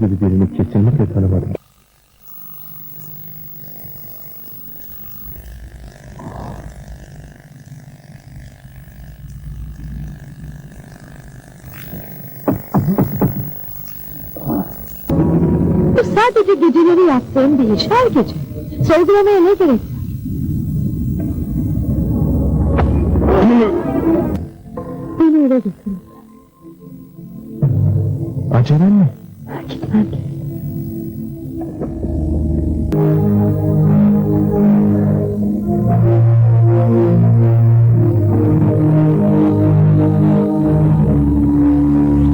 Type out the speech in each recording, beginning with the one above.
Kesinlikle tanımadım. Bu sadece geceleri yaptığım bir iş her gece. Sorgulamaya ne gerek? Beni eve götürün. Acelen mi?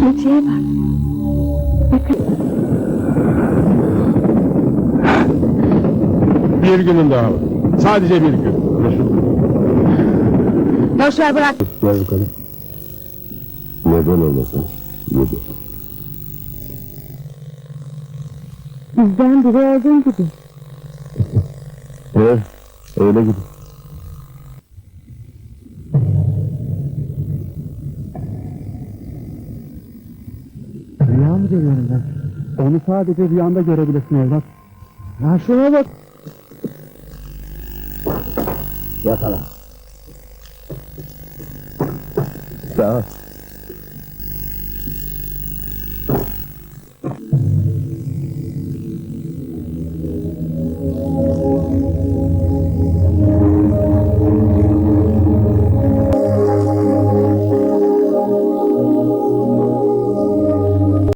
Geceye bak. Bakın. Bir günün daha var. Sadece bir gün. Boş ver bırak. Gel bakalım. Neden olmasın? Yedi. Bizden biri olduğun gibi. Evet, öyle gibi. Rüya mı görüyorum ben? Onu sadece rüyanda görebilirsin evlat. Ya şuna bak. Yakala. Sağ ol.